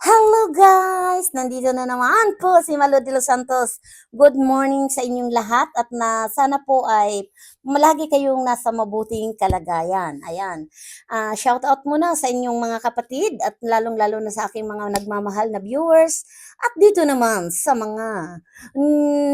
Hello guys! Nandito na naman po si Malo de los Santos. Good morning sa inyong lahat at na sana po ay malagi kayong nasa mabuting kalagayan. Ayan. Ah, shout out muna sa inyong mga kapatid at lalong-lalo na sa aking mga nagmamahal na viewers at dito naman sa mga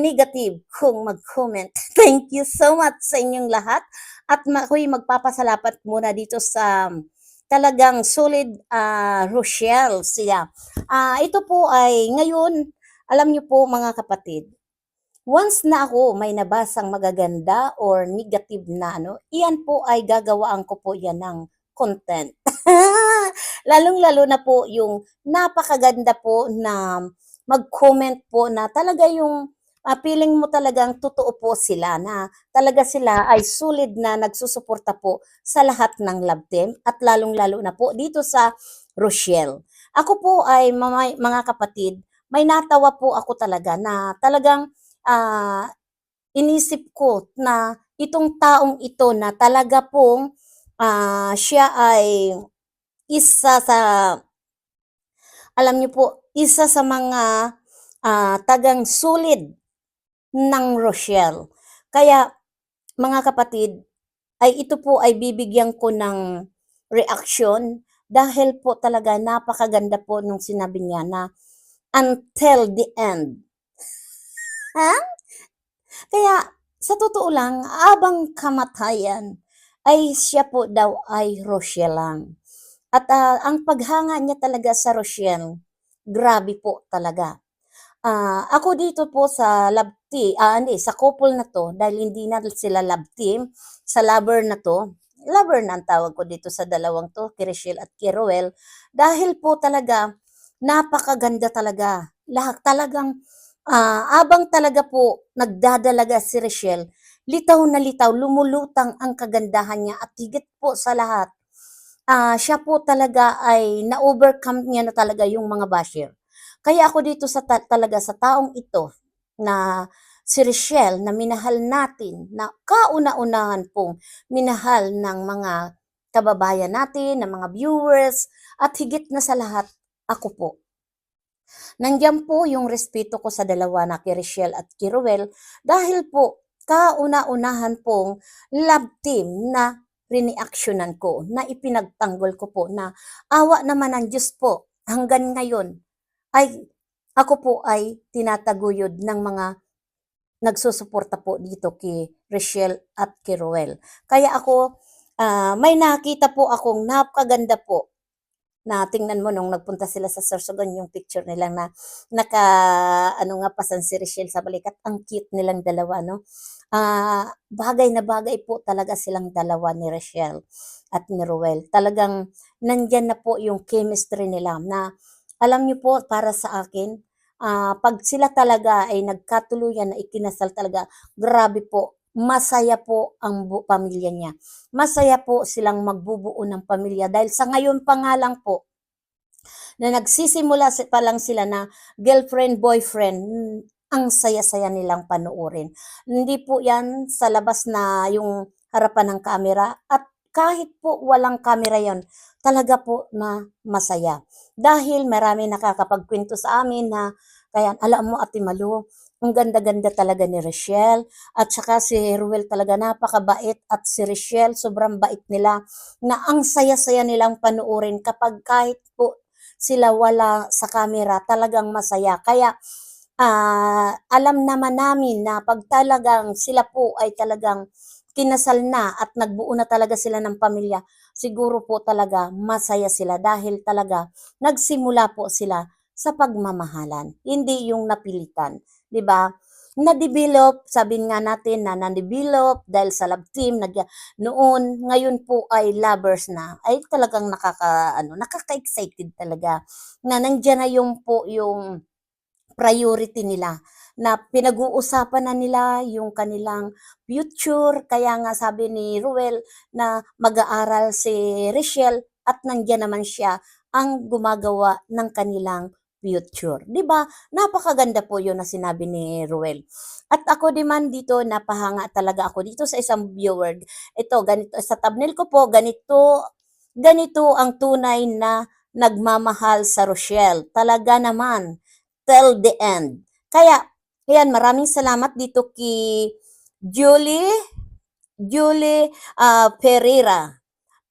negative kung mag-comment. Thank you so much sa inyong lahat at ako'y magpapasalamat muna dito sa talagang solid ah, Rochelle siya. Ah, ito po ay ngayon, alam niyo po mga kapatid, once na ako may nabasang magaganda or negative na ano, iyan po ay gagawaan ko po yan ng content. Lalong-lalo na po yung napakaganda po na mag-comment po na talaga yung ah, feeling mo talagang totoo po sila na talaga sila ay solid na nagsusuporta po sa lahat ng love team at lalong-lalo na po dito sa Rochelle. Ako po ay mga, mga kapatid, may natawa po ako talaga na talagang ah, inisip ko na itong taong ito na talaga pong ah, siya ay isa sa, alam niyo po, isa sa mga ah, tagang solid ng Rochelle. Kaya mga kapatid, ay ito po ay bibigyan ko ng reaction dahil po talaga napakaganda po nung sinabi niya na until the end. Ha? Kaya sa totoo lang, abang kamatayan ay siya po daw ay Rochelle lang. At ah, ang paghanga niya talaga sa Rochelle, grabe po talaga. Ah, ako dito po sa love team, ah, hindi, sa couple na to, dahil hindi na sila love team, sa lover na to, lover na ang tawag ko dito sa dalawang to, kay Rachel at kay Roel, dahil po talaga, napakaganda talaga. Lahat talagang, ah, abang talaga po nagdadalaga si Rachel, litaw na litaw, lumulutang ang kagandahan niya at higit po sa lahat, ah, siya po talaga ay na-overcome niya na talaga yung mga basher. Kaya ako dito sa ta- talaga sa taong ito na si Rochelle na minahal natin, na kauna-unahan pong minahal ng mga kababayan natin, ng mga viewers, at higit na sa lahat, ako po. Nandiyan po yung respeto ko sa dalawa na kay Rochelle at kay dahil po kauna-unahan pong love team na riniaksyonan ko, na ipinagtanggol ko po na awa naman ng Diyos po hanggang ngayon ay ako po ay tinataguyod ng mga nagsusuporta po dito kay Rochelle at kay Roel. Kaya ako, ah, may nakita po akong napakaganda po na tingnan mo nung nagpunta sila sa Sorsogon yung picture nila na naka ano nga pasan si Rochelle sa balikat ang cute nilang dalawa no ah bagay na bagay po talaga silang dalawa ni Rochelle at ni Roel talagang nandyan na po yung chemistry nila na alam niyo po, para sa akin, ah, pag sila talaga ay nagkatuluyan na ikinasal talaga, grabe po, masaya po ang pamilya niya. Masaya po silang magbubuo ng pamilya dahil sa ngayon pa nga lang po, na nagsisimula si- pa lang sila na girlfriend, boyfriend, ang saya-saya nilang panoorin. Hindi po yan sa labas na yung harapan ng camera at kahit po walang camera yon talaga po na masaya. Dahil marami nakakapagkwento sa amin na, kaya alam mo Ate Malu, ang ganda-ganda talaga ni Rochelle at saka si Ruel talaga napakabait at si Rochelle sobrang bait nila na ang saya-saya nilang panuorin kapag kahit po sila wala sa camera talagang masaya. Kaya ah, alam naman namin na pag talagang sila po ay talagang kinasal na at nagbuo na talaga sila ng pamilya, siguro po talaga masaya sila dahil talaga nagsimula po sila sa pagmamahalan, hindi yung napilitan, 'di ba? Na-develop, sabi nga natin na na-develop dahil sa love team nag noon, ngayon po ay lovers na. Ay talagang nakaka ano, nakaka-excited talaga na nandiyan na yung po yung priority nila na pinag-uusapan na nila yung kanilang future. Kaya nga sabi ni Ruel na mag-aaral si Rachel at nandiyan naman siya ang gumagawa ng kanilang future. 'Di ba? Napakaganda po 'yon na sinabi ni Ruel. At ako din man dito napahanga talaga ako dito sa isang viewer. Ito ganito sa thumbnail ko po ganito ganito ang tunay na nagmamahal sa Rochelle. Talaga naman, till the end. Kaya, ayan, maraming salamat dito kay Julie, Julie ah, Pereira,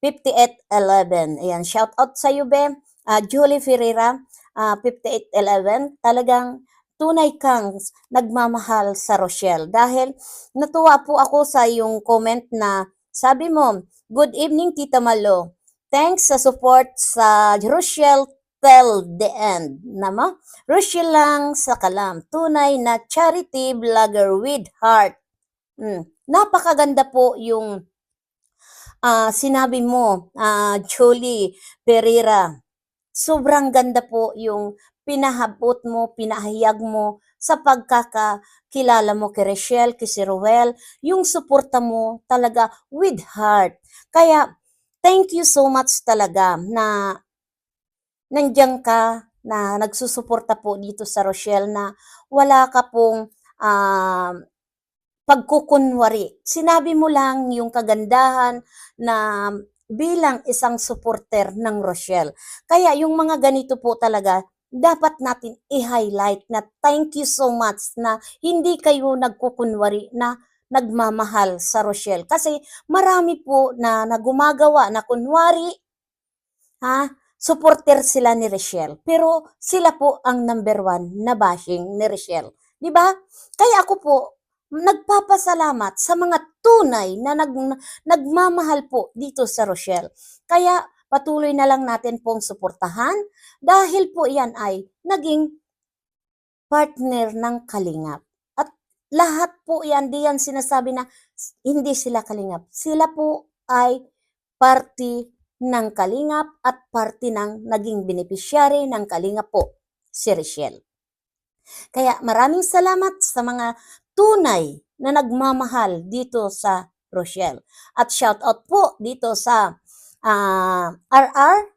5811. Ayan, shout out sa iyo, Be. Ah, Julie Ferreira, ah, 5811. Talagang tunay kang nagmamahal sa Rochelle. Dahil natuwa po ako sa iyong comment na sabi mo, Good evening, Tita Malo. Thanks sa support sa Rochelle till the end. Nama, Rochelle lang sa kalam. Tunay na charity vlogger with heart. Mm. Napakaganda po yung ah, sinabi mo, ah, Julie Pereira. Sobrang ganda po yung pinahabot mo, pinahayag mo sa pagkakakilala mo kay Rochelle, kay si Ruel, yung suporta mo talaga with heart. Kaya, thank you so much talaga na nandiyan ka, na nagsusuporta po dito sa Rochelle na wala ka pong ah, pagkukunwari. Sinabi mo lang yung kagandahan na bilang isang supporter ng Rochelle. Kaya yung mga ganito po talaga, dapat natin i-highlight na thank you so much na hindi kayo nagkukunwari na nagmamahal sa Rochelle. Kasi marami po na nagumagawa na kunwari, ha, supporter sila ni Rochelle. Pero sila po ang number one na bashing ni Rochelle. Di ba? Kaya ako po, nagpapasalamat sa mga tunay na nag, nagmamahal po dito sa Rochelle. Kaya patuloy na lang natin pong suportahan dahil po yan ay naging partner ng Kalingap. At lahat po yan, di yan sinasabi na hindi sila Kalingap. Sila po ay party ng Kalingap at party ng naging beneficiary ng Kalingap po, si Rochelle. Kaya maraming salamat sa mga tunay na nagmamahal dito sa Rochelle. At shout out po dito sa ah, RR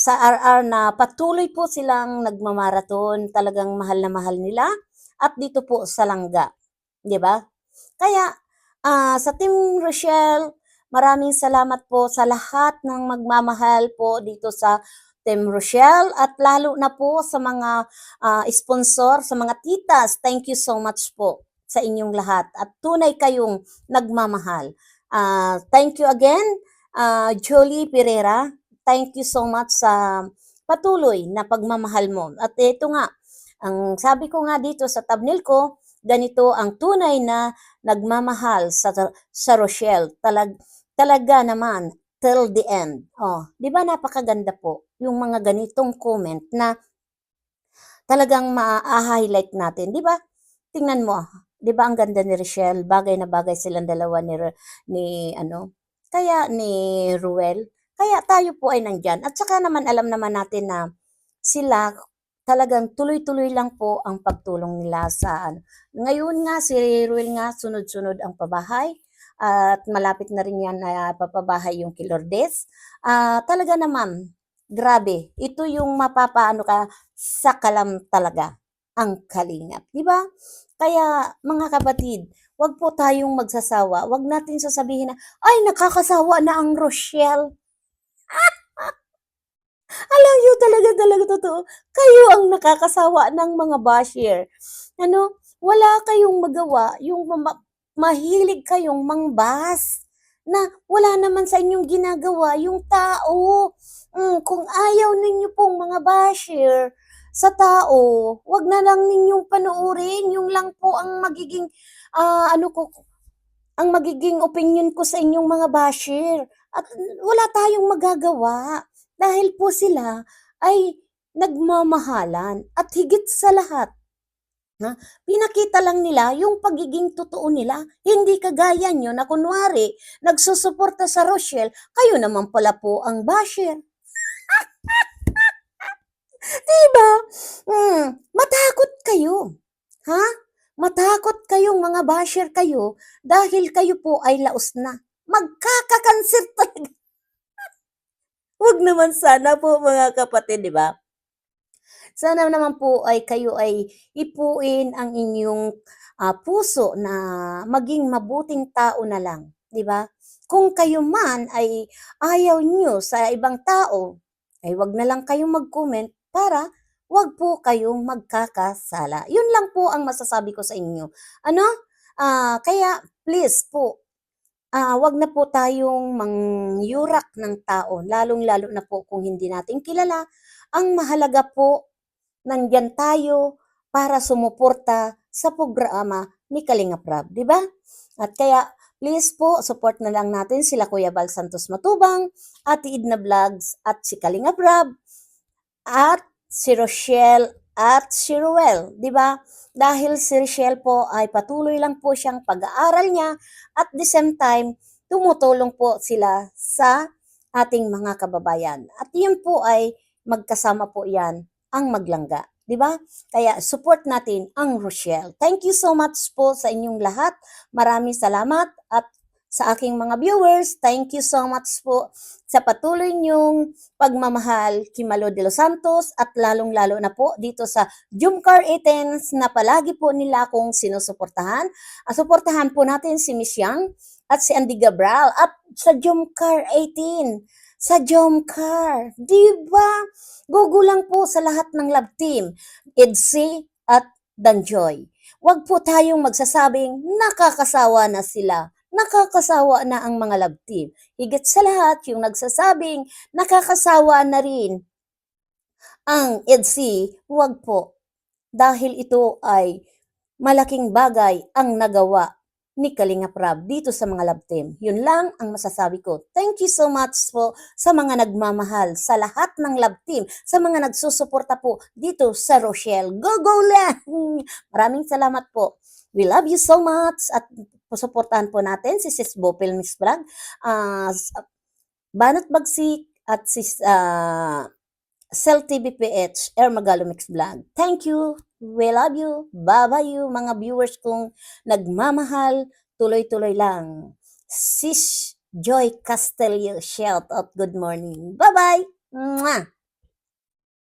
sa RR na patuloy po silang nagmamaraton, talagang mahal na mahal nila at dito po sa Langga, 'di ba? Kaya ah, sa Team Rochelle, maraming salamat po sa lahat ng magmamahal po dito sa Team Rochelle at lalo na po sa mga ah, sponsor, sa mga titas. Thank you so much po sa inyong lahat at tunay kayong nagmamahal. Ah, thank you again, ah, Jolie Pereira. Thank you so much sa patuloy na pagmamahal mo. At ito nga, ang sabi ko nga dito sa thumbnail ko, ganito ang tunay na nagmamahal sa sa Rochelle. Talag, talaga naman till the end. Oh, 'di ba napakaganda po yung mga ganitong comment na talagang ma-highlight natin, 'di ba? Tingnan mo, 'di ba ang ganda ni Rochelle, bagay na bagay silang dalawa ni ni ano, kaya ni Ruel. Kaya tayo po ay nandyan. At saka naman alam naman natin na sila talagang tuloy-tuloy lang po ang pagtulong nila sa ano. Ngayon nga si Ruel nga sunod-sunod ang pabahay at malapit na rin yan na papabahay yung kay Lourdes. Ah, talaga naman, grabe. Ito yung mapapaano ka sa kalam talaga ang kalingap, di ba? Kaya mga kapatid, wag po tayong magsasawa. Wag natin sasabihin na, ay nakakasawa na ang Rochelle. Alam niyo talaga talaga totoo. Kayo ang nakakasawa ng mga basher. Ano, wala kayong magawa, yung mahilig kayong mangbas na wala naman sa inyong ginagawa yung tao. Mm, kung ayaw ninyo pong mga basher sa tao, wag na lang ninyong panoorin. Yung lang po ang magiging, ah, ano ko, ang magiging opinion ko sa inyong mga basher. At wala tayong magagawa dahil po sila ay nagmamahalan at higit sa lahat, na pinakita lang nila yung pagiging totoo nila. Hindi kagaya nyo na kunwari, nagsusuporta sa Rochelle, kayo naman pala po ang basher. diba? Hmm, matakot kayo. Ha? Matakot kayong mga basher kayo dahil kayo po ay laos na. Magkakakanser talaga. Huwag naman sana po mga kapatid, di ba? Sana naman po ay kayo ay ipuin ang inyong ah, puso na maging mabuting tao na lang, di ba? Kung kayo man ay ayaw nyo sa ibang tao, ay wag na lang kayong mag-comment para wag po kayong magkakasala. Yun lang po ang masasabi ko sa inyo. Ano? Ah, kaya please po, ah, wag na po tayong mangyurak ng tao, lalong-lalo na po kung hindi natin kilala. Ang mahalaga po, nandyan tayo para sumuporta sa programa ni Kalinga Prab, di ba? At kaya, please po, support na lang natin sila Kuya Bal Santos Matubang, Ate Idna Vlogs, at si Kalinga Prab, at si Rochelle, at si Ruel, di ba? Dahil si Rochelle po ay patuloy lang po siyang pag-aaral niya at the same time, tumutulong po sila sa ating mga kababayan. At yun po ay magkasama po yan ang maglangga. Di ba? Kaya support natin ang Rochelle. Thank you so much po sa inyong lahat. Maraming salamat at sa aking mga viewers, thank you so much po sa patuloy niyong pagmamahal kay Malo de los Santos at lalong-lalo na po dito sa Jumcar 18 na palagi po nila akong sinusuportahan. Ah, suportahan po natin si Miss Yang at si Andy Gabral at sa Jumcar 18 sa Jomcar. Di ba? Gugulang po sa lahat ng love team. Edsy at Danjoy. Huwag po tayong magsasabing nakakasawa na sila. Nakakasawa na ang mga love team. Higit sa lahat, yung nagsasabing nakakasawa na rin ang EDC, huwag po. Dahil ito ay malaking bagay ang nagawa ni Kalinga Prab dito sa mga love team. Yun lang ang masasabi ko. Thank you so much po sa mga nagmamahal, sa lahat ng love team, sa mga nagsusuporta po dito sa Rochelle. Go, go lang! Maraming salamat po. We love you so much at suportahan po natin si Sis Bopel Mix Vlog, ah, s- Banat Bagsik at sis ah, Cell TV PH, Air Magalo Mix Vlog. Thank you. We love you. Bye-bye you mga viewers kong nagmamahal. Tuloy-tuloy lang. Sis Joy Castelio, shout out good morning. Bye-bye. Mwah!